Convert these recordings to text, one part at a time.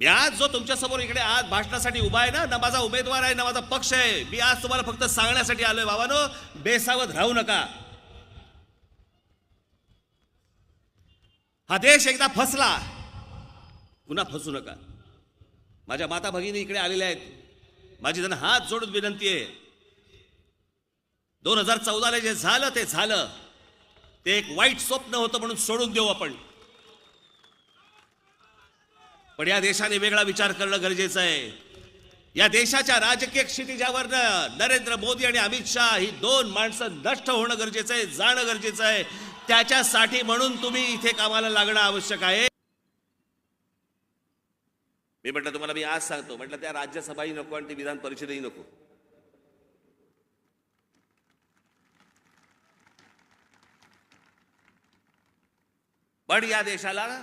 मी आज जो तुमच्यासमोर इकडे आज भाषणासाठी उभा आहे ना ना माझा उमेदवार आहे ना माझा पक्ष आहे. मी आज तुम्हाला फक्त सांगण्यासाठी आलोय बाबानो बेसावध राहू नका. हा देश एकदा फसला पुन्हा फसू नका. माझ्या माता भगिनी इकडे आलेल्या आहेत. माझी त्यांना हात जोडून विनंती आहे. दोन हजार चौदाला जे झालं ते झालं. ते एक वाईट स्वप्न होतं म्हणून सोडून देऊ आपण. पण या देशाने वेगळा विचार करणं गरजेचं आहे. या देशाच्या राजकीय क्षितिजावर नरेंद्र मोदी आणि अमित शाह ही दोन माणसं नष्ट होणं गरजेचं आहे जाणं गरजेचं आहे. त्याच्यासाठी म्हणून तुम्ही इथे कामाला लागणं आवश्यक आहे. मी म्हटलं तुम्हाला मी आज सांगतो. म्हटलं त्या राज्यसभाही नको आणि ती विधान परिषदही नको. पण या देशाला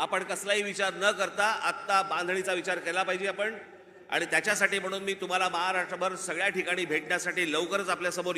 आपण कसलाही विचार न करता आत्ता बांधणीचा विचार केला पाहिजे आपण. आणि त्याच्यासाठी म्हणून मी तुम्हाला महाराष्ट्रभर सगळ्या ठिकाणी भेटण्यासाठी लवकरच आपल्यासमोर